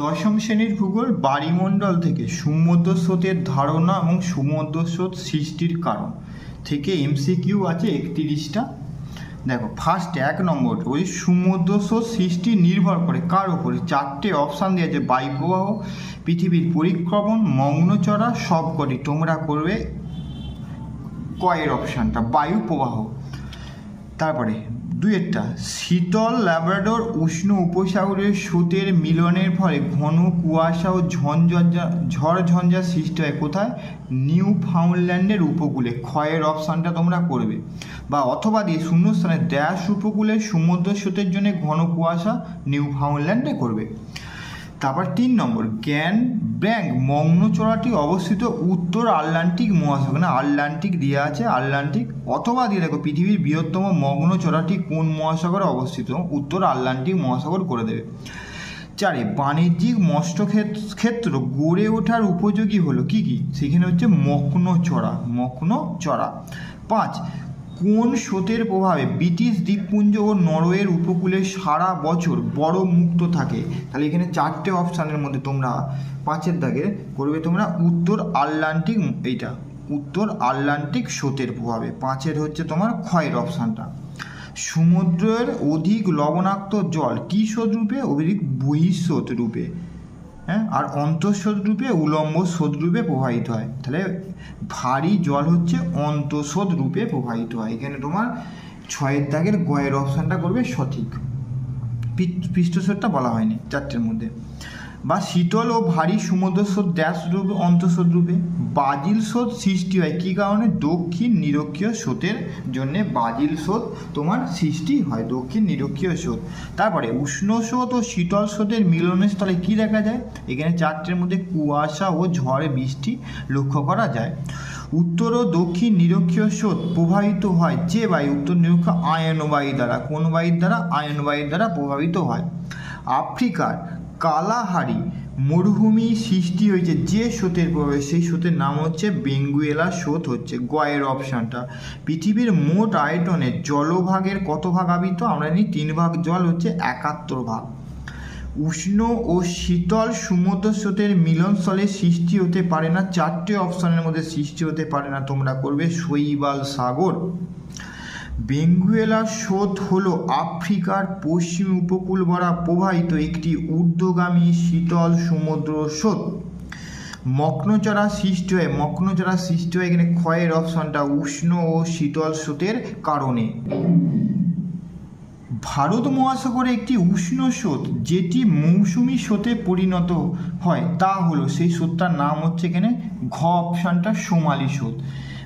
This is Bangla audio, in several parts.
দশম শ্রেণির ভূগোল বায়ুমণ্ডল থেকে সমুদ্র স্রোতের ধারণা এবং সমুদ্র স্রোত সৃষ্টির কারণ থেকে এমসিকিউ আছে একত্রিশটা। দেখো ফার্স্ট এক নম্বর, ওই সমুদ্র স্রোত সৃষ্টি নির্ভর করে কার উপরে? চারটে অপশান দিয়েছে, বায়ুপ্রবাহ, পৃথিবীর পরিক্রমণ মগ্নচড়া সব কটি তোমরা করবে কয়ের অপশানটা বায়ু প্রবাহ তারপরে দুয়েরটা শীতল ল্যাব্রাডোর উষ্ণ উপসাগরের স্রোতের মিলনের ফলে ঘন কুয়াশা ও ঝঞ্ঝা সৃষ্টি হয়। কোথায়? নিউ ফাউন্ডল্যান্ডের উপকূলে। ক্ষয়ের অপশানটা তোমরা করবে। বা অথবা দিয়ে শূন্যস্থানে ড্যাশ উপকূলে সমুদ্র স্রোতের জন্য ঘন কুয়াশা নিউ ফাউন্ডল্যান্ডে করবে। তারপর তিন নম্বর জ্ঞান ব্যাংক মগ্নচড়াটি অবস্থিত উত্তর আটলান্টিক মহাসাগর। না আটলান্টিক দেওয়া আছে, আটলান্টিক, অথবা দিয়ে দেখো পৃথিবীর বৃহত্তম মগ্নচড়াটি কোন মহাসাগরে অবস্থিত? উত্তর আটলান্টিক মহাসাগর করে দেবে। চারে, বাণিজ্যিক মস্ত ক্ষেত- ক্ষেত্র গড়ে ওঠার উপযোগী হলো কি কি? সেখানে হচ্ছে মগ্ন চড়া মগ্ন চড়া পাঁচ কোন স্রোতের প্রভাবে ব্রিটিশ দ্বীপপুঞ্জ ও নরওয়ের উপকূলে সারা বছর বড় মুক্ত থাকে? তাহলে এখানে চারটে অপশানের মধ্যে তোমরা পাঁচের দাগে করবে তোমরা উত্তর আটলান্টিক, এইটা, উত্তর আটলান্টিক স্রোতের প্রভাবে। পাঁচের হচ্ছে তোমার ক্ষয়ের অপশানটা। সমুদ্রের অধিক লবণাক্ত জল কী স্রোত রূপে? অধিক বহিঃস্রোত রূপে। হ্যাঁ? আর অন্তঃস্রোত রূপে উলম্ব স্রোত রূপে প্রবাহিত হয়। তাহলে ভারী জল হচ্ছে অন্তঃস্রোত রূপে প্রবাহিত হয়। এখানে তোমার ছয়ের দাগের গয়ের অপশানটা করবে সঠিক। পৃষ্ঠস্রোতটা বলা হয়নি চারটের মধ্যে। বা শীতল ও ভারী সমুদ্র স্রোত ড্যাশ রূপে, অন্তঃস্রোত বাজিল স্রোত সৃষ্টি হয়। কী কারণে? দক্ষিণ নিরক্ষীয় স্রোতের জন্যে বাজিল স্রোত তোমার সৃষ্টি হয়, দক্ষিণ নিরক্ষীয় স্রোত। তারপরে উষ্ণ স্রোত ও শীতল স্রোতের মিলনের স্থলে কী দেখা যায়? এখানে চারটের মধ্যে কুয়াশা ও ঝড় বৃষ্টি লক্ষ্য করা যায়। উত্তর ও দক্ষিণ নিরক্ষীয় স্রোত প্রভাবিত হয় যে বায়ু, উত্তর নিরক্ষ আয়নবায়ু দ্বারা। কোন বায়ুর দ্বারা? আয়নবায়ুর দ্বারা প্রভাবিত হয়। আফ্রিকার কালাহারি মরুভূমি সৃষ্টি হয়েছে যে স্রোতের প্রভাবে। সেই স্রোতের নাম হচ্ছে বেঙ্গুয়েলা স্রোত হচ্ছে গয়ের অপশানটা। পৃথিবীর মোট আয়তনের জলভাগের কত ভাগ আবিত? আমরা নিই তিন ভাগ জল হচ্ছে একাত্তর ভাগ। উষ্ণ ও শীতল সমুদ্র স্রোতের মিলনস্থলে সৃষ্টি হতে পারে না, চারটে অপশানের মধ্যে সৃষ্টি হতে পারে না। তোমরা করবে শৈবাল সাগর। বেঙ্গুয়েলা স্রোত হল আফ্রিকার পশ্চিম উপকূল বরা প্রবাহিত একটি ঊর্ধ্বগামী শীতল সমুদ্র স্রোত। মগ্নচড়া সৃষ্টি হয় মগ্নচড়া সৃষ্টি হয় এখানে ক্ষয়ের অপশনটা উষ্ণ ও শীতল স্রোতের কারণে। ভারত মহাসাগরে একটি উষ্ণ স্রোত, যেটি মৌসুমি স্রোতে পরিণত হয়, তা হলো সেই স্রোতটার নাম হচ্ছে এখানে ঘ অপশানটা সোমালি স্রোত।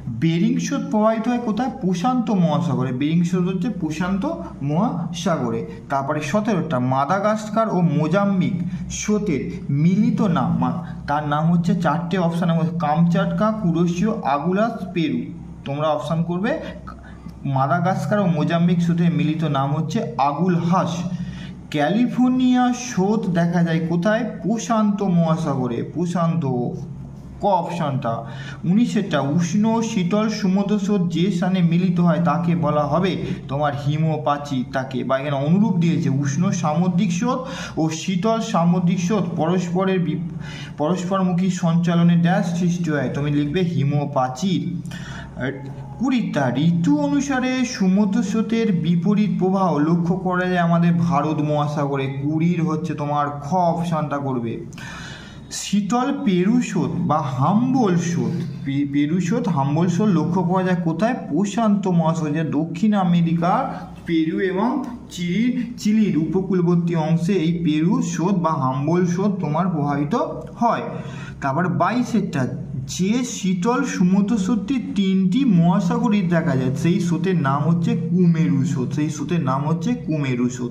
বেরিং স্রোত প্রবাহিত হয় কোথায়? প্রশান্ত মহাসাগরে। বেরিং স্রোত হচ্ছে প্রশান্ত মহাসাগরে। তারপরে সতেরোটা, মাদাগাস্কার ও মোজাম্বিক স্রোতের মিলিত নাম। তার নাম হচ্ছে চারটে অপশানের মধ্যে। Kamchatka Kuroshio Agulhas, Peru. তোমরা অপশান করবে। মাদাগাস্কার ও মোজাম্বিক স্রোতের মিলিত নাম হচ্ছে আগুল হাস ক্যালিফোর্নিয়া স্রোত দেখা যায় কোথায়? প্রশান্ত মহাসাগরে। প্রশান্ত ক অপশানটা। উনিশেরটা, উষ্ণ, শীতল সমুদ্র যে স্থানে মিলিত হয় তাকে বলা হবে তোমার হিমোপাচি। তাকে বা এখানে অনুরূপ দিয়েছে, উষ্ণ সামুদ্রিক স্রোত ও শীতল সামুদ্রিক স্রোত পরস্পরের পরস্পরমুখী সঞ্চালনে ড্যাশ সৃষ্টি হয়। তুমি লিখবে হিমোপাচির। কুড়িটা, ঋতু অনুসারে সমুদ্র স্রোতের বিপরীত প্রবাহ লক্ষ্য করা যায় আমাদের ভারত মহাসাগরে। কুড়ির হচ্ছে তোমার খ অপশানটা করবে। শীতল পেরু স্রোত বা হাম্বল স্রোত পে- পেরু হাম্বল স্রোত লক্ষ্য করা যায় কোথায়? প্রশান্ত মহাসাগরে দক্ষিণ আমেরিকার পেরু এবং চিলির চিলির উপকূলবর্তী অংশে এই পেরু স্রোত বা হাম্বল স্রোত তোমার প্রভাবিত হয়। তারপর বাইশেরটা, যে শীতল সমুদ্র স্রোতটি তিনটি মহাসাগরে দেখা যায়, সেই স্রোতের নাম হচ্ছে কুমেরু স্রোত সেই স্রোতের নাম হচ্ছে কুমেরু স্রোত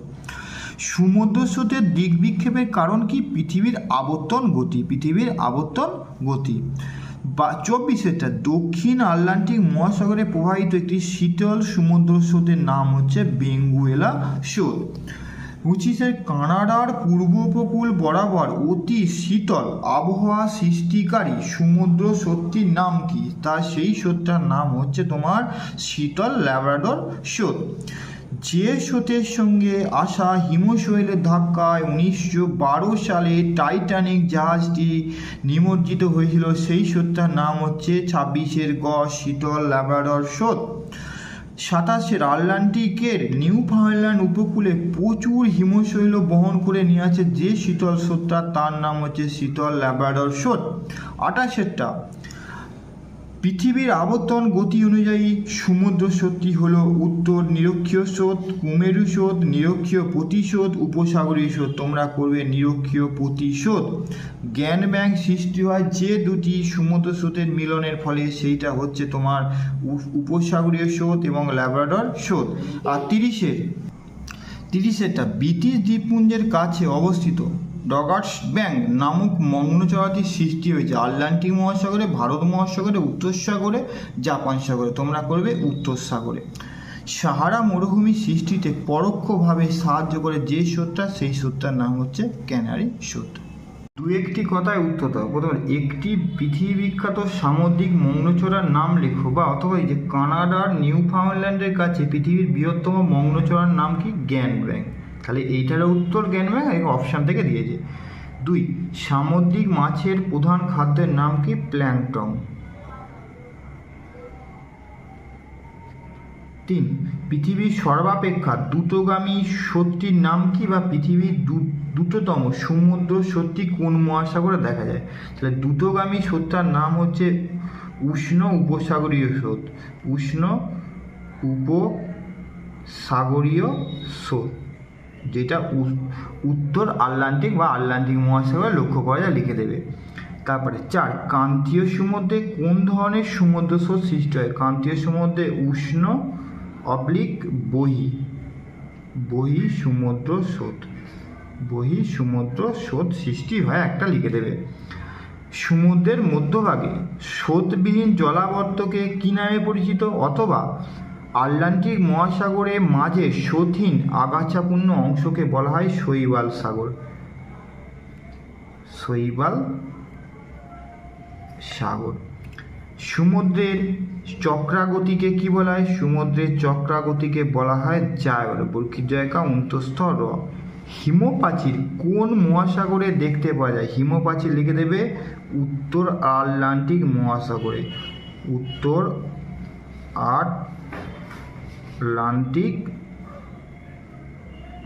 সমুদ্র স্রোতের দিক বিক্ষেপের কারণ কি? পৃথিবীর আবর্তন গতি, পৃথিবীর আবর্তন গতি। বা, চব্বিশেরটা দক্ষিণ আটলান্টিক মহাসাগরে প্রবাহিত একটি শীতল সমুদ্র স্রোতের নাম হচ্ছে বেঙ্গুয়েলা স্রোত পঁচিশের কানাডার পূর্ব উপকূল বরাবর অতি শীতল আবহাওয়া সৃষ্টিকারী সমুদ্র স্রোতটির নাম কি? তার সেই স্রোতটার নাম হচ্ছে তোমার শীতল ল্যাব্রাডর স্রোত। যে স্রোতের সঙ্গে আসা হিমশৈলের ধাক্কায় উনিশশো বারো সালে টাইটানিক জাহাজটি নিমজ্জিত হয়েছিল, সেই স্রোতটার নাম হচ্ছে ছাব্বিশের গ শীতল ল্যাব্রাডর স্রোত সাতাশের আটলান্টিকের নিউ ফাউন্ডল্যান্ড উপকূলে প্রচুর হিমশৈল বহন করে নিয়ে আছে যে শীতল স্রোতটা তার নাম হচ্ছে শীতল ল্যাব্রাডর স্রোত আঠাশেরটা পৃথিবীর আবর্তন গতি অনুযায়ী সমুদ্র স্রোতটি হল উত্তর নিরক্ষীয় স্রোত, কুমেরু স্রোত, নিরক্ষীয় প্রতিশোধ উপসাগরীয় স্রোত। তোমরা করবে নিরক্ষীয় প্রতিশোধ জ্ঞান ব্যাংক সৃষ্টি হয় যে দুটি সমুদ্র স্রোতের মিলনের ফলে, সেইটা হচ্ছে তোমার উপসাগরীয় স্রোত এবং ল্যাব্রাডর স্রোত। আর তিরিশের, তিরিশেরটা ব্রিটিশ দ্বীপপুঞ্জের কাছে অবস্থিত। ডগার্স ব্যাঙ্ক নামক মগ্নচরাটির সৃষ্টি হয়েছে। আটলান্টিক মহাসাগরে, ভারত মহাসাগরে, উত্তর সাগরে, জাপান সাগরে। তোমরা করবে উত্তর সাগরে। সাহারা মরুভূমি সৃষ্টিতে পরোক্ষভাবে সাহায্য করে যে স্রোতটা, সেই স্রোতটার নাম হচ্ছে ক্যানারি স্রোত। দু একটি কথায় উত্তর দাও। প্রথমে একটি পৃথিবী বিখ্যাত সামুদ্রিক মগ্নচড়ার নাম লেখো, বা অথবা এই যে কানাডার নিউ ফাউন্ডল্যান্ডের কাছে পৃথিবীর বৃহত্তম মগ্নচড়ার নাম কি? জ্ঞান ব্যাংক। তাহলে এইটারও উত্তর জ্ঞান ব্যাংক এই অপশান থেকে দিয়েছে। দুই, সামুদ্রিক মাছের প্রধান খাদ্যের নাম কি? প্ল্যাংটন। তিন, পৃথিবীর সর্বাপেক্ষা দ্রুতগামী সত্যির নাম কি বা পৃথিবীর দ্রু- দ্রুততম সমুদ্র সত্যি কোন মহাসাগরে দেখা যায়? তাহলে দ্রুতগামী সত্যটার নাম হচ্ছে উষ্ণ উপসাগরীয় স্রোত। উষ্ণ উপসাগরীয় স্রোত। যেটা উত্তর আটলান্টিক বা আটলান্টিক মহাসাগরে লক্ষ্য করা যায় লিখে দেবে। তারপরে চার, ক্রান্তীয় সমুদ্রে কোন ধরনের সমুদ্র স্রোত সৃষ্টি হয়? ক্রান্তীয় সমুদ্রে উষ্ণ, অবলিক, বহি বহি সমুদ্র স্রোত, বহি সমুদ্র স্রোত সৃষ্টি হয় একটা লিখে দেবে। সমুদ্রের মধ্যভাগে স্রোতবিহীন জলাবর্তকে কী নামে পরিচিত? অথবা আটলান্টিক মহাসাগরের মাঝে স্রোতহীন আগাছাপূর্ণ অংশকে বলা হয় শৈবাল সাগর। শৈবাল সাগর। সমুদ্রের চক্রাগতিকে কি বলা হয়? সমুদ্রের চক্রাগতিকে বলা হয় জায়র বর্কির জয়কা অন্তস্থ র। হিমপ্রাচীর কোন মহাসাগরে দেখতে পাওয়া যায়? হিমপ্রাচীর লিখে দেবে উত্তর আটলান্টিক মহাসাগরে। উত্তর আটলান্টিক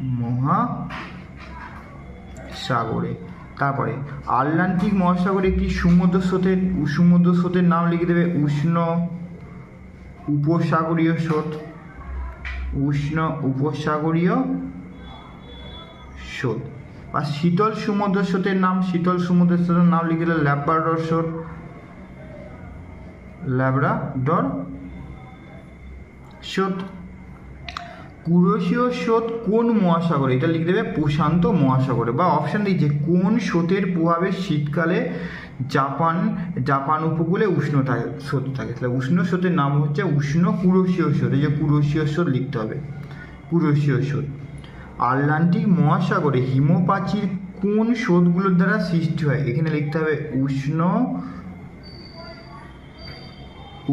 মহাসাগরে। তারপরে, আটলান্টিক মহাসাগরে একটি সমুদ্র স্রোতের সমুদ্র স্রোতের নাম লিখে দেবে উষ্ণ উপসাগরীয় স্রোত। উষ্ণ উপসাগরীয় স্রোত। বা শীতল সমুদ্র স্রোতের নাম, শীতল সমুদ্র স্রোতের নাম লিখে দিলে ল্যাব্রাডর স্রোত। ল্যাব্রাডর স্রোত। কুরোশীয় স্রোত কোন মহাসাগরে? এটা লিখে দেবে প্রশান্ত মহাসাগরে বা অপশান দিচ্ছে কোন স্রোতের প্রভাবে শীতকালে জাপান জাপান উপকূলে উষ্ণ থাকে, স্রোত থাকে। তাহলে উষ্ণ স্রোতের নাম হচ্ছে উষ্ণ কুরোশীয় স্রোত। এই যে কুরোশীয় স্রোত লিখতে হবে, কুরোশীয় স্রোত। আটলান্টিক মহাসাগরে হিমপ্রাচীর কোন স্রোতগুলোর দ্বারা সৃষ্টি হয়? এখানে লিখতে হবে উষ্ণ,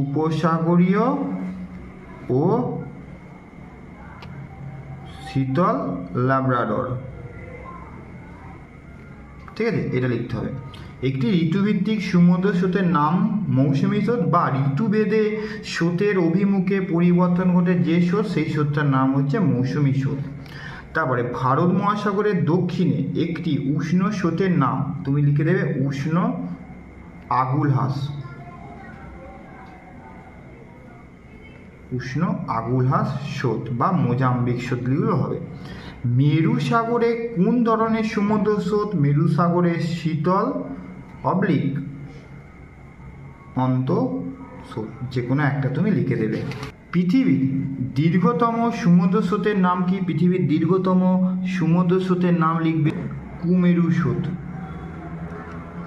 উপসাগরীয় ও শীতল ল্যাব্রাডর ঠিক আছে, এটা লিখতে হবে। একটি ঋতুভিত্তিক সমুদ্র স্রোতের নাম মৌসুমী স্রোত বা ঋতুভেদে স্রোতের অভিমুখে পরিবর্তন ঘটে যে স্রোত, সেই স্রোতটার নাম হচ্ছে মৌসুমী স্রোত। তারপরে ভারত মহাসাগরের দক্ষিণে একটি উষ্ণ স্রোতের নাম, তুমি লিখে দেবে উষ্ণ আগুলহাস। উষ্ণ আগুলহাস স্রোত বা মোজাম্বিক স্রোত লিখলেও হবে। মেরু সাগরে কোন ধরনের সমুদ্র স্রোত? মেরু সাগরে শীতল অবলিক অন্ত যে কোনো একটা তুমি লিখে দেবে। পৃথিবীর দীর্ঘতম সমুদ্র স্রোতের নাম কি? পৃথিবীর দীর্ঘতম সমুদ্র স্রোতের নাম লিখবে কুমেরু স্রোত।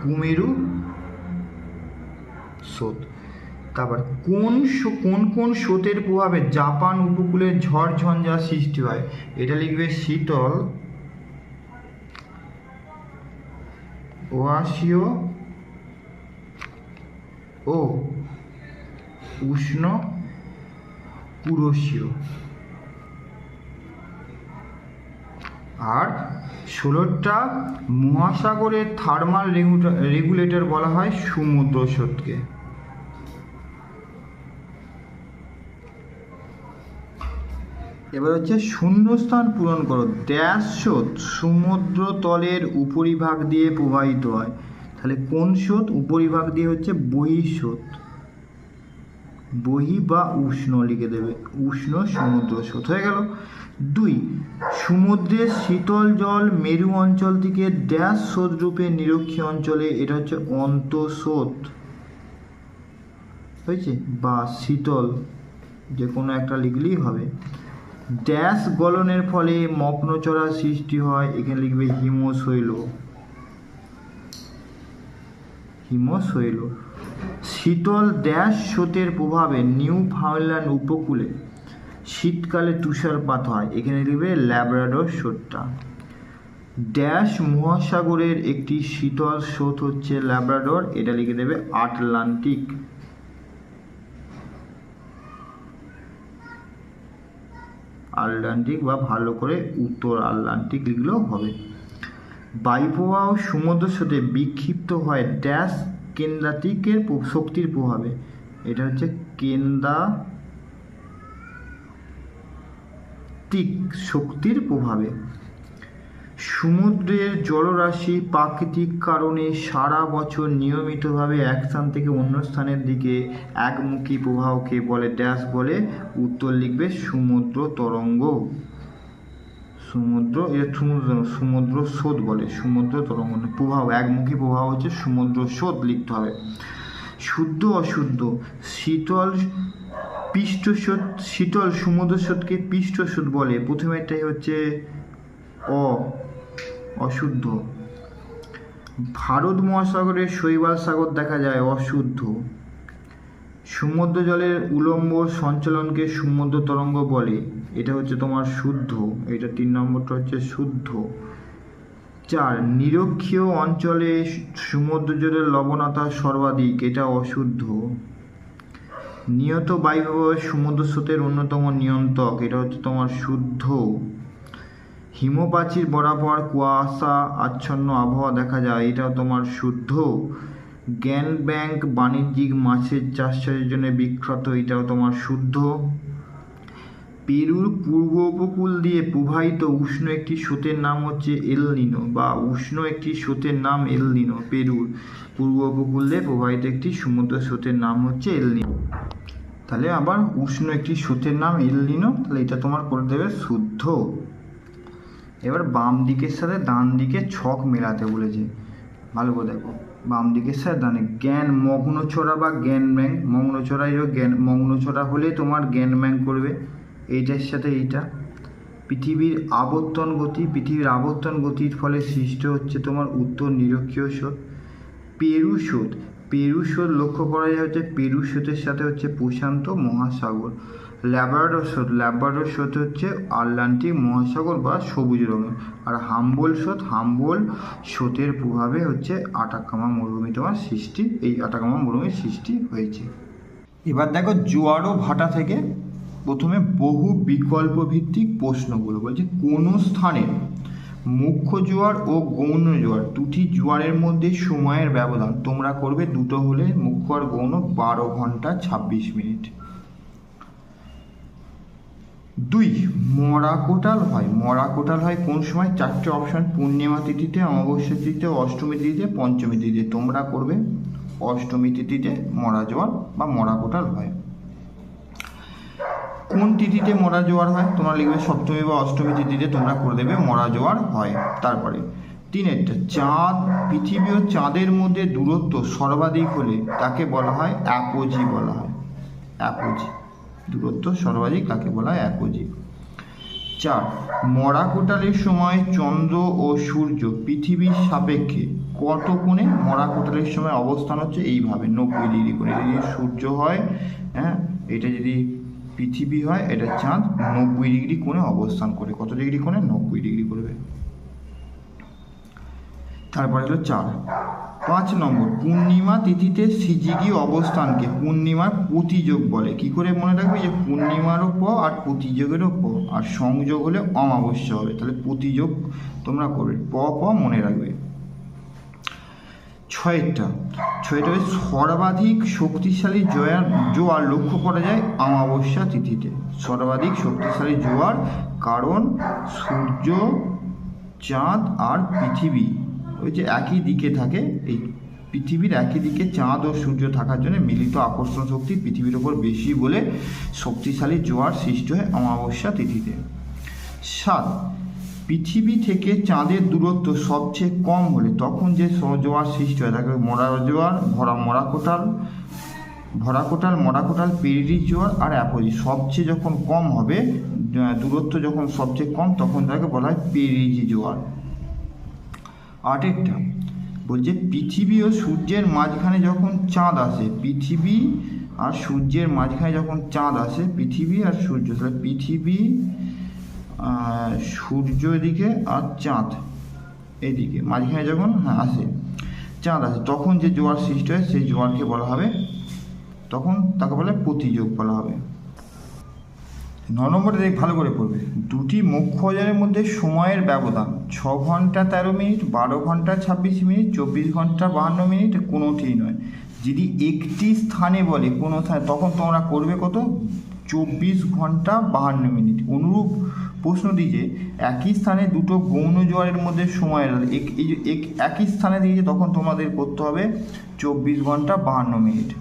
কুমেরু স্রোত। তারপর কোন কোন কোন স্রোতের প্রভাবে জাপান উপকূলে ঝড়, ঝঞ্ঝা সৃষ্টি হয়? এটা লিখবে শীতল ওয়াশীয় ও উষ্ণ পুরুষীয় আর ষোলোটা মহাসাগরের থার্মাল রেগুলেটর বলা হয় সমুদ্র স্রোতকে। এবার হচ্ছে শূন্যস্থান পূরণ করো। ড্যাশ স্রোত সমুদ্র তলের উপরিভাগ দিয়ে প্রবাহিত হয়। তাহলে কোন স্রোত? উপরিভাগ দিয়ে হচ্ছে বহিঃস্রোত বহি বা উষ্ণ লিখে দেবে। উষ্ণ সমুদ্র স্রোত। হয়ে গেল। দুই, সমুদ্রের শীতল জল মেরু অঞ্চল থেকে ড্যাশ স্রোত রূপে নিরক্ষী অঞ্চলে, এটা হচ্ছে অন্তঃস্রোত। হয়েছে? বা শীতল যে কোনো একটা লিখলেই হবে। ড্যাশ গলনের ফলে মগ্নচড়া সৃষ্টি হয়। এখানে লিখবে হিমশৈল। হিমশৈল। শীতল ড্যাশ স্রোতের প্রভাবে নিউ ফাউন্ডল্যান্ড উপকূলে শীতকালে তুষারপাত হয়। এখানে লিখবে ল্যাব্রাডর স্রোতটা। ড্যাশ মহাসাগরের একটি শীতল স্রোত হচ্ছে ল্যাব্রাডর। এটা লিখে দেবে আটলান্টিক। আটলান্টিক বা ভালো করে উত্তর আটলান্টিক লিখলেও হবে। বায়ুপ্রবাহ সমুদ্র সাথে বিক্ষিপ্ত হয় ড্যাশ কেন্দ্রাতিকের শক্তির প্রভাবে। এটা হচ্ছে কেন্দ্রাতিক শক্তির প্রভাবে। সমুদ্রের জলরাশি প্রাকৃতিক কারণে সারা বছর নিয়মিতভাবে এক স্থান থেকে অন্য স্থানের দিকে একমুখী প্রবাহকে বলে ড্যাশ বলে উত্তর লিখবে সমুদ্র তরঙ্গ। সমুদ্র এটা সমুদ্র সমুদ্র স্রোত বলে, সমুদ্র তরঙ্গ প্রবাহ, একমুখী প্রবাহ হচ্ছে সমুদ্র স্রোত লিখতে হবে। শুদ্ধ, অশুদ্ধ, শীতল পৃষ্ঠস্রোত শীতল সমুদ্র স্রোতকে পৃষ্ঠস্রোত বলে। প্রথমেরটাই হচ্ছে অ। অশুদ্ধ। ভারত মহাসাগরের শৈবাল সাগর দেখা যায় অশুদ্ধ। সমুদ্র জলের উলম্ব সঞ্চালনকে সমুদ্র তরঙ্গ বলে। এটা হচ্ছে তোমার শুদ্ধ। এটা তিন নম্বরটা হচ্ছে শুদ্ধ। চার, নিরক্ষীয় অঞ্চলে সমুদ্র জলের লবণতা সর্বাধিক। এটা অশুদ্ধ। নিয়ত বায়ুপ্রবাহ সমুদ্র স্রোতের অন্যতম নিয়ন্ত্রক। এটা হচ্ছে তোমার শুদ্ধ। হিমপ্রাচীর বরাবর কুয়াশা আচ্ছন্ন আবহাওয়া দেখা যায়। এটাও তোমার শুদ্ধ জ্ঞান ব্যাংক বাণিজ্যিক মাছের চাষের জন্য বিখ্যাত। এটাও তোমার শুদ্ধ। পেরুর পূর্ব উপকূল দিয়ে প্রবাহিত উষ্ণ একটি স্রোতের নাম হচ্ছে এল নিনো বা উষ্ণ একটি স্রোতের নাম এল নিনো পেরুর পূর্ব উপকূল দিয়ে প্রবাহিত একটি সমুদ্র স্রোতের নাম হচ্ছে এল নিনো তাহলে আবার উষ্ণ একটি স্রোতের নাম এল নিনো তাহলে এটা তোমার করে দেবে শুদ্ধ। এবার বাম দিকের সাথে ডান দিকে ছক মেলাতে বলেছে। ভালো করে দেখো। বাম দিকের সাথে ডানে জ্ঞান মগ্নছড়া বা জ্ঞান ব্যাংক। মগ্নছড়াই জ্ঞান মগ্নছড়া হলে তোমার জ্ঞান ব্যাংক করবে। এইটার সাথে এইটা। পৃথিবীর আবর্তন গতি, পৃথিবীর আবর্তন গতির ফলে সৃষ্ট হচ্ছে তোমার উত্তর নিরক্ষীয় স্রোত। পেরু স্রোত। পেরু লক্ষ্য করা যায় হচ্ছে, পেরু সাথে হচ্ছে প্রশান্ত মহাসাগর। ল্যাব্রাডর স্রোত ল্যাব্রাডর স্রোত হচ্ছে আটলান্টিক মহাসাগর বা সবুজ রঙের। আর হাম্বল স্রোত, হাম্বল স্রোতের প্রভাবে হচ্ছে আটাকামা মরুভূমি তোমার সৃষ্টি, এই আটাকামা মরুভূমির সৃষ্টি হয়েছে। এবার দেখো জোয়ার ভাটা থেকে প্রথমে বহু বিকল্প ভিত্তিক প্রশ্নগুলো। বলছে কোনো স্থানে মুখ্য জোয়ার ও গৌণ জোয়ার দুটি জোয়ারের মধ্যে সময়ের ব্যবধান? তোমরা করবে দুটো হলে মুখ্য আর গৌণ বারো ঘণ্টা ছাব্বিশ মিনিট। দুই, মরা কোটাল হয়। মরা কোটাল হয় কোন সময়? চারটে অপশন পূর্ণিমা তিথিতে, অমাবস্যা তিথিতে, অষ্টমী তিথিতে, পঞ্চমী তিথিতে। তোমরা করবে অষ্টমী তিথিতে মরা জোয়ার বা মরা কোটাল হয়। কোন তিথিতে মরা জোয়ার হয়? তোমরা লিখবে সপ্তমী বা অষ্টমী তিথিতে তোমরা করে দেবে মরা জোয়ার হয়। তারপরে তিনেরটা চাঁদ, পৃথিবী ও চাঁদের মধ্যে দূরত্ব সর্বাধিক হলে তাকে বলা হয় অ্যাপোজি বলা হয়। অ্যাপোজি। দূরত্ব সর্বাধিক কাকে বলা হয়? অ্যাপোজি চার, মরা কোটালের সময় চন্দ্র ও সূর্য পৃথিবীর সাপেক্ষে কত কোণে মরা কোটালের সময় অবস্থান হচ্ছে? এইভাবে নব্বই ডিগ্রি এটা যদি সূর্য হয় হ্যাঁ এটা যদি পৃথিবী হয়, এটা চাঁদ, নব্বই ডিগ্রি কোণে অবস্থান করে। কত ডিগ্রি কোণে? নব্বই ডিগ্রি করবে। তারপরে হলো চার পাঁচ নম্বর, পূর্ণিমা তিথিতে সিজিগি অবস্থানকে পূর্ণিমার প্রতিযোগ বলে। কি করে মনে রাখবে? যে পূর্ণিমারও প আর প্রতিযোগেরও প। আর সংযোগ হলে অমাবস্যা হবে। তাহলে প্রতিযোগ তোমরা করবে। প প মনে রাখবে। ছয়টা। ছয়টা সর্বাধিক শক্তিশালী জোয়ার জোয়ার লক্ষ্য করা যায় অমাবস্যা তিথিতে। সর্বাধিক শক্তিশালী জোয়ার কারণ সূর্য, চাঁদ আর পৃথিবী। ওই যে একই দিকে থাকে, এই পৃথিবীর একই দিকে চাঁদ ও সূর্য থাকার জন্য মিলিত আকর্ষণ শক্তি পৃথিবীর ওপর বেশি বলে শক্তিশালী জোয়ার সৃষ্টি হয় অমাবস্যা তিথিতে। সাত, পৃথিবী থেকে চাঁদের দূরত্ব সবচেয়ে কম হলে তখন যে জোয়ার সৃষ্টি হয়, তাকে মরা জোয়ার, ভরা মরা কোটাল, ভরা কোটাল, মরা কোটাল, পেরিরি জোয়ার আর অ্যাপোজি। সবচেয়ে যখন কম হবে দূরত্ব যখন সবচেয়ে কম, তখন তাকে বলা হয় পেরিজি জোয়ার। আটেরটা বলছে পৃথিবী ও সূর্যের মাঝখানে যখন চাঁদ আসে, পৃথিবী আর সূর্যের মাঝখানে যখন চাঁদ আসে, পৃথিবী আর সূর্য, তাহলে পৃথিবী সূর্য এদিকে আর চাঁদ এদিকে, মাঝখানে যখন হ্যাঁ আসে, চাঁদ আসে, তখন যে জোয়ার সৃষ্টি হয়, সেই জোয়ারকে বলা হবে, তখন তাকে বলে প্রতিযোগ বলা হবে। ন নম্বরে দেখ, ভালো করে পড়বে। দুটি মুখ্য অজানের মধ্যে সময়ের ব্যবধান। ছ ঘণ্টা তেরো মিনিট, বারো ঘণ্টা ছাব্বিশ মিনিট, চব্বিশ ঘণ্টা বাহান্ন মিনিট কোনোটিই নয়। যদি একটি স্থানে বলে কোনো স্থানে, তখন তোমরা করবে কত? চব্বিশ ঘণ্টা বাহান্ন মিনিট। অনুরূপ প্রশ্ন দিয়েছে একই স্থানে দুটো গৌণ জোয়ারের মধ্যে সময়ের এক- যে একই স্থানে দিয়েছে তখন তোমাদের করতে হবে চব্বিশ ঘণ্টা বাহান্ন মিনিট।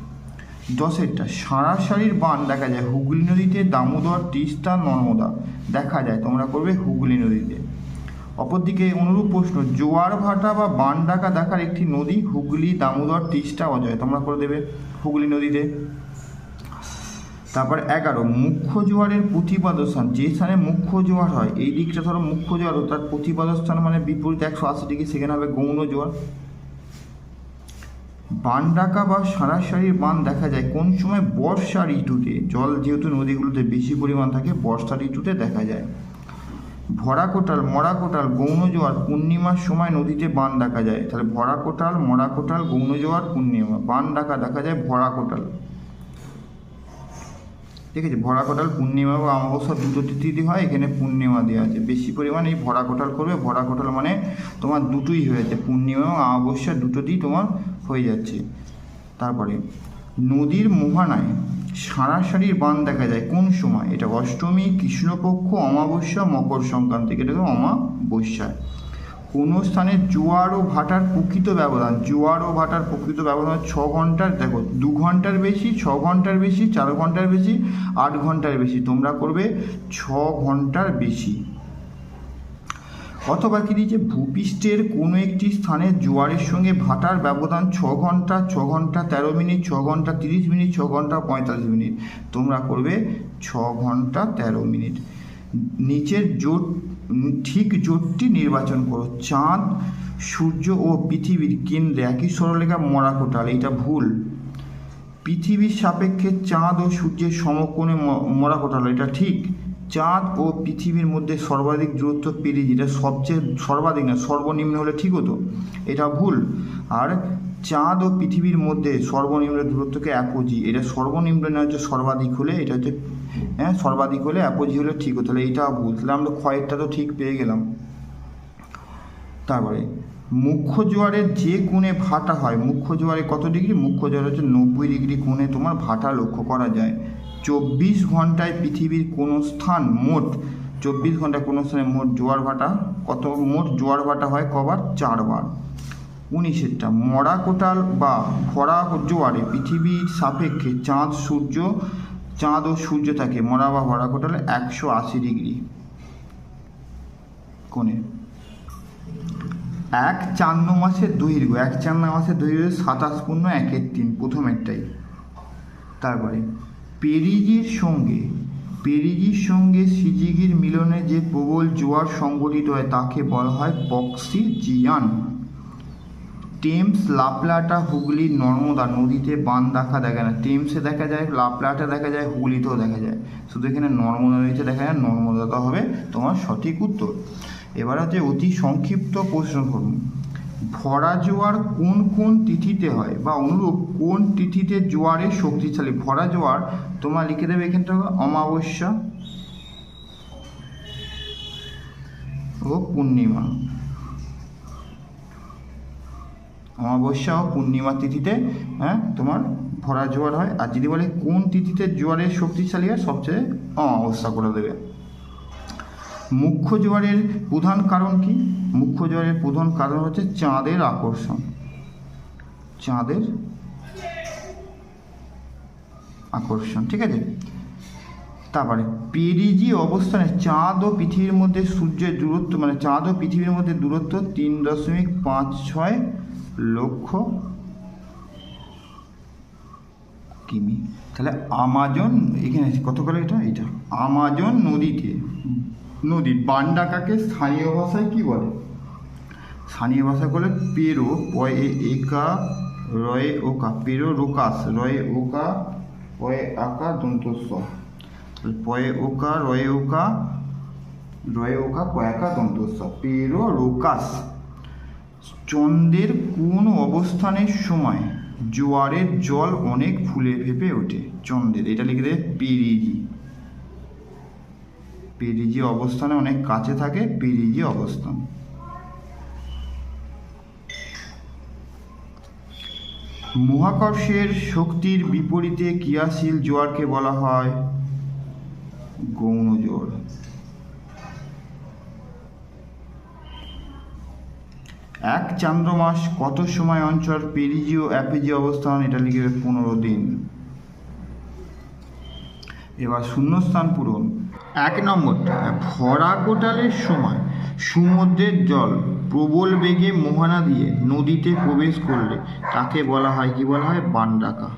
দশেরটা, সারাসারির বান দেখা যায় হুগলি নদীতে দামোদর, তিস্তা, নর্মদা। দেখা যায়, তোমরা করবে হুগলি নদীতে। অপরদিকে অনুরূপ প্রশ্ন, জোয়ার ভাটা বা বান ডাকা দেখার একটি নদী, হুগলি, দামোদর, তিস্তা, অজয়, তোমরা করে দেবে হুগলি নদীতে। তারপর এগারো, মুখ্য জোয়ারের প্রতিপাদস্থান, যে স্থানে মুখ্য জোয়ার হয়, এই দিকটা ধরো মুখ্য জোয়ার, তার প্রতিপাদস্থান মানে বিপরীত একশো আশি ডিগ্রি, সেখানে হবে গৌণ জোয়ার। বান ডাকা বা সারাসারির বান দেখা যায়, কোন সময় বর্ষা ঋতুতে জল যেহেতু নদীগুলোতে বেশি পরিমাণ থাকে বর্ষা ঋতুতে দেখা যায়। ভরা কোটাল মরা কোটাল গৌণ জোয়ার পূর্ণিমার সময় নদীতে বান দেখা যায়। তাহলে ভরা কোটাল মরা কোটাল গৌণ জোয়ার পূর্ণিমা, বান ডাকা দেখা যায় ভরা কোটাল ঠিক আছে ভরা কোটাল পূর্ণিমা বা অমাবস্যা দুটো তিথি হয়, এখানে পূর্ণিমা দেওয়া আছে। বেশি পরিমাণে এই ভরা কোটাল করবে। ভরা কোটাল মানে তোমার দুটোই হয়ে যাচ্ছে। পূর্ণিমা এবং অমাবস্যা দুটোতেই তোমার হয়ে যাচ্ছে। তারপরে, নদীর মোহানায় সারাসারির বান দেখা যায় কোন সময়? এটা অষ্টমী, কৃষ্ণপক্ষ, অমাবস্যা, মকর সংক্রান্তি। এটা হলো অমাবস্যায় কোনো স্থানে জোয়ার ও ভাটার প্রকৃত ব্যবধান। জোয়ার ও ভাটার প্রকৃত ব্যবধান ছ ঘণ্টার। দেখো, দু ঘণ্টার বেশি, ছ ঘণ্টার বেশি, চার ঘণ্টার বেশি, আট ঘণ্টার বেশি। তোমরা করবে ছ ঘণ্টার বেশি। অথবা কি দিয়েছে ভূপৃষ্ঠের কোনো একটি স্থানে জোয়ারের সঙ্গে ভাটার ব্যবধান ছ ঘণ্টা ছ ঘণ্টা তেরো মিনিট, ছ ঘণ্টা তিরিশ মিনিট, ছ ঘণ্টা পঁয়তাল্লিশ মিনিট। তোমরা করবে ছ ঘণ্টা তেরো মিনিট। নিচের জোট, ঠিক জোটটি নির্বাচন করো। চাঁদ, সূর্য ও পৃথিবীর কেন্দ্রে। একই সরলেখা মরা কোটাল এটা ভুল। পৃথিবীর সাপেক্ষে চাঁদ ও সূর্যের সমকোণে ম- মরা কোটাল এটা ঠিক। চাঁদ ও পৃথিবীর মধ্যে সর্বাধিক দূরত্ব পেরিয়ে যেটা সবচেয়ে সর্বাধিক না, সর্বনিম্ন হলে ঠিক হতো। এটা ভুল। আর চাঁদ ও পৃথিবীর মধ্যে সর্বনিম্ন দূরত্বকে অ্যাপোজি। এটা সর্বনিম্ন না হচ্ছে সর্বাধিক হলে এটা হচ্ছে হ্যাঁ সর্বাধিক হলে অ্যাপোজি হলে ঠিক হতো। তাহলে এটা ভুল। তাহলে আমরা ক্ষয়েরটা তো ঠিক পেয়ে গেলাম। তারপরে, মুখ্য জোয়ারের যে কোণে ভাটা হয়, মুখ্য জোয়ারে কত ডিগ্রি? মুখ্য জোয়ার হচ্ছে নব্বই ডিগ্রি কোণে তোমার ভাটা লক্ষ্য করা যায়। চব্বিশ ঘন্টায় পৃথিবীর কোনো স্থান মোট, চব্বিশ ঘন্টায় কোনো স্থানে মোট জোয়ার ভাটা, কত মোট জোয়ার ভাটা হয় কবার? চারবার। উনিশেরটা মরা কোটাল বা ভরা জোয়ারে পৃথিবীর সাপেক্ষে চাঁদ সূর্য, চাঁদ ও সূর্য থাকে মরা বা ভরা কোটালে একশো আশি ডিগ্রি। কোণে। এক চান্ন মাসের দৈর্ঘ্য, এক চান্ন মাসের দৈর্ঘ্য সাতাশ পূর্ণ একের তিন, প্রথমেরটাই। তারপরে পেরিজির সঙ্গে পেরিজির সঙ্গে সিজিগির মিলনে যে প্রবল জোয়ার সংগঠিত হয় তাকে বলা হয় বক্সিজিয়ান Thames La Plata, Hooghly, Narmada নদীতে বান দেখা দেখা না। টেমসে দেখা যায়, লাপলাটা দেখা যায়, হুগলিতেও দেখা যায়। শুধু এখানে নর্মদা নদীতে দেখা যায়, নর্মদাটা হবে তোমার সঠিক উত্তর। এবার হচ্ছে অতি সংক্ষিপ্ত প্রশ্ন করুন ভরা জোয়ার কোন কোন তিথিতে হয়? বা অনুরূপ কোন তিথিতে জোয়ারে শক্তিশালী? ভরা জোয়ার তোমার লিখে দেবে এখানটা অমাবস্যা ও পূর্ণিমা। অমাবস্যা ও পূর্ণিমা তিথিতে হ্যাঁ তোমার ভরা জোয়ার হয়। আর যদি বলে কোন তিথিতে জোয়ারের শক্তিশালী হয়, সবচেয়ে অমাবস্যা করে দেবে। মুখ্য জোয়ারের প্রধান কারণ কি? মুখ্য জোয়ারের প্রধান কারণ হচ্ছে চাঁদের আকর্ষণ। চাঁদের আকর্ষণ, ঠিক আছে? তারপরে, পেরিজি অবস্থানে চাঁদ ও পৃথিবীর মধ্যে সূর্যের দূরত্ব মানে চাঁদ ও পৃথিবীর মধ্যে দূরত্ব তিন দশমিক পাঁচ ছয় লক্ষ কিমি। তাহলে আমাজন, এখানে কত করে এটা? এটা, আমাজন নদীতে নদী বান্ডাকাকে স্থানীয় ভাষায় কি বলে? স্থানীয় ভাষায় বলে পেরো, পয়ে একা, রয়ে ওকা, পেরো রোকাস, রয়ে ওকা, পয়ে আকা, দন্তস্ব। পয়ে ওকা, রয়ে ওকা রয়ে ওকা পয়াকা দন্তস্ব। পেরো রোকাস। চন্দ্রের কোন অবস্থানের সময় জোয়ারের জল অনেক ফুলে ফেপে ওঠে? চন্দ্রের, এটা লিখে দেবে পেরিজি পেরিজি অবস্থানে অনেক কাছে থাকে, পেরিজি অবস্থান। মহাকর্ষের শক্তির বিপরীতে ক্রিয়াশীল জোয়ারকে বলা হয় গৌণ জোয়ার। এক চান্দ্রমাস কত সময় অঞ্চল পেরিজি ও অ্যাপেজি অবস্থান, এটা লিখবে পনেরো দিন। এবার শূন্যস্থান পূরণ। এক নম্বরটা ভরা কোটালের সময় সমুদ্রের জল প্রবল বেগে মোহনা দিয়ে নদীতে প্রবেশ করলে তাকে বলা হয়, কি বলা হয়? বান ডাকা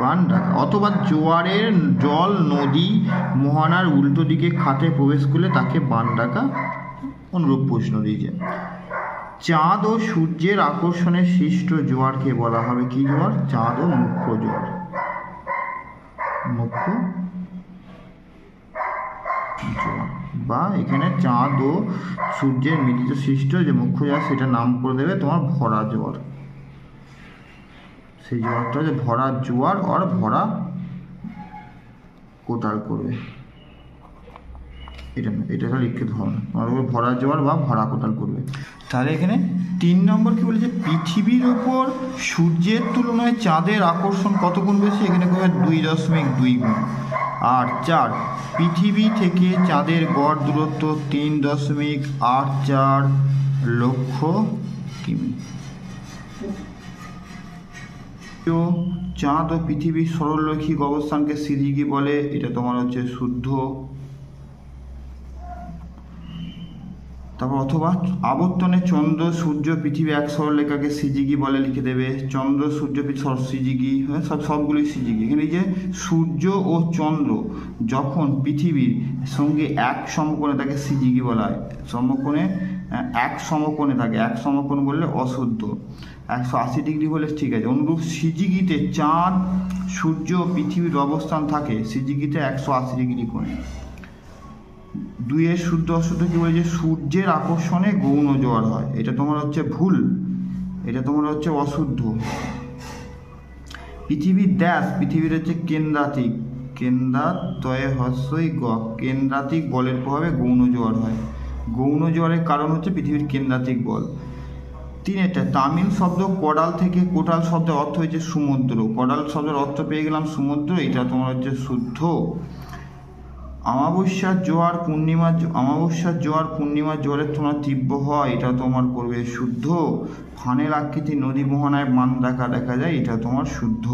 বান ডাকা অথবা জোয়ারের জল নদী মোহনার উল্টো দিকে খাতে প্রবেশ করলে তাকে বান ডাকা অনুরূপ প্রশ্ন দিয়েছে। চাঁদ ও সূর্যের আকর্ষণে সৃষ্ট জোয়ারকে বলা হবে কি জোয়ার? চাঁদ ও মুখ্য জোয়ার। মুখ্য বা এখানে চাঁদ ও সূর্যের মিলিত সৃষ্ট যে মুখ্য জোয়ার সেটা নাম করে দেবে তোমার ভরা জোয়ার। সেই জোয়ারটা হচ্ছে ভরা জোয়ার আর ভরা কোটাল করবে। এটা এটা হলো লিখিত হবে তোমার উপর ভরা জোয়ার বা ভরা কোটাল করবে। তাহলে এখানে তিন নম্বর কি বলেছে? পৃথিবীর ওপর সূর্যের তুলনায় চাঁদের আকর্ষণ কত গুণ বেশি? এখানে দুই দশমিক দুই গুণ। আর চার। পৃথিবী থেকে চাঁদের গড় দূরত্ব তিন দশমিক আট চার লক্ষ কিমি। চাঁদ ও পৃথিবীর সরলরৈখিক অবস্থানকে সিজিকি বলে, এটা তোমার হচ্ছে শুদ্ধ তারপর অথবা আবর্তনে চন্দ্র, সূর্য, পৃথিবী এক সরলরেখাকে সিজিগি বলে লিখে দেবে। চন্দ্র, সূর্য সিজিগি হ্যাঁ সব সবগুলোই সিজিগি। এখানে যে সূর্য ও চন্দ্র যখন পৃথিবীর সঙ্গে এক সমকোণে তাকে সিজিগি বলা হয়। সমকোণে এক সমকোণে থাকে এক সমকোণ বললে অশুদ্ধ। একশো আশি ডিগ্রি হলে ঠিক আছে। অনুরূপ সিজিগিতে চাঁদ, সূর্য পৃথিবীর অবস্থান থাকে সিজিগিতে একশো আশি ডিগ্রি কোণে। দুইয়ের শুদ্ধ অশুদ্ধ কি বলে যে সূর্যের আকর্ষণে গৌণ জ্বর হয়? এটা তোমার হচ্ছে ভুল। এটা তোমার হচ্ছে অশুদ্ধ। পৃথিবীর ড্যাশ পৃথিবীর হচ্ছে কেন্দ্রাতিক। কেন্দ্রাতয়ে হস্যই গ। কেন্দ্রাতিক বলের প্রভাবে গৌণ জ্বর হয়। গৌণ জ্বরের কারণ হচ্ছে পৃথিবীর কেন্দ্রাতিক বল। তিনেরটা, তামিল শব্দ কোডাল থেকে কোটাল শব্দের অর্থ হয়েছে সমুদ্র। কোডাল শব্দের অর্থ পেয়ে গেলাম সমুদ্র, এটা তোমার হচ্ছে শুদ্ধ। অমাবস্যার জোয়ার পূর্ণিমার অমাবস্যার জোয়ার পূর্ণিমার জোয়ারের তোমার তীব্র হয়, এটা তোমার করবে শুদ্ধ। ফানের আকৃতি নদী মোহনায় মান দেখা দেখা যায়, এটা তোমার শুদ্ধ।